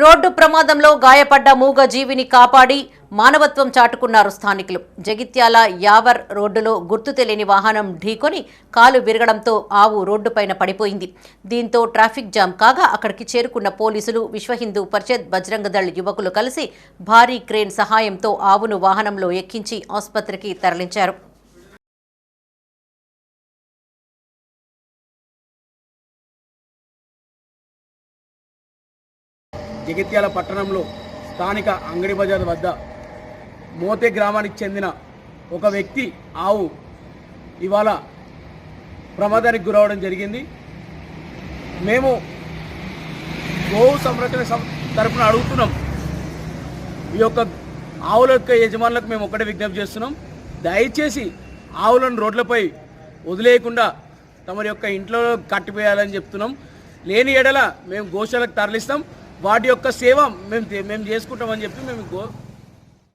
Road ప్రమాదంలో గాయపడ్డ మూగ జీవిని కాపాడి మానవత్వం చాటుకున్నారు స్థానికులు. జగిత్యాల యావర్ రోడ్డులో గుర్తు తెలియని వాహనం ఢీకొని కాలు విరగడంతో ఆవు రోడ్డుపైన పడిపోయింది. దీంతో ట్రాఫిక్ జామ్ కాగా అక్కడికి చేరుకున్న పోలీసులు విశ్వ హిందూ పరిషత్ బజరంగ దళ్ యువకులు కలిసి భారీ క్రేన్ సహాయంతో ఆవును వాహనంలో ఎక్కించి ఆసుపత్రికి తరలించారు. జగిత్యాల పట్టణంలో స్థానిక అంగడి బజార్ వద్ద మోతే గ్రామానికి చెందిన ఒక వ్యక్తి ఆవు ఇవాళ ప్రమాదానికి గురవడం జరిగింది. మేము గోవు సంరక్షణ తరఫున తరపున అడుగుతున్నాం. ఈ యొక్క ఆవుల యొక్క యజమానులకు మేము ఒకటే విజ్ఞప్తి చేస్తున్నాం. దయచేసి ఆవులను రోడ్లపై వదిలేయకుండా తమరి యొక్క ఇంట్లో కట్టిపోయాలని చెప్తున్నాం. లేని ఎడల మేము గోశాలకు తరలిస్తాం. వాటి యొక్క సేవ మేము మేము చేసుకుంటామని చెప్పి మేము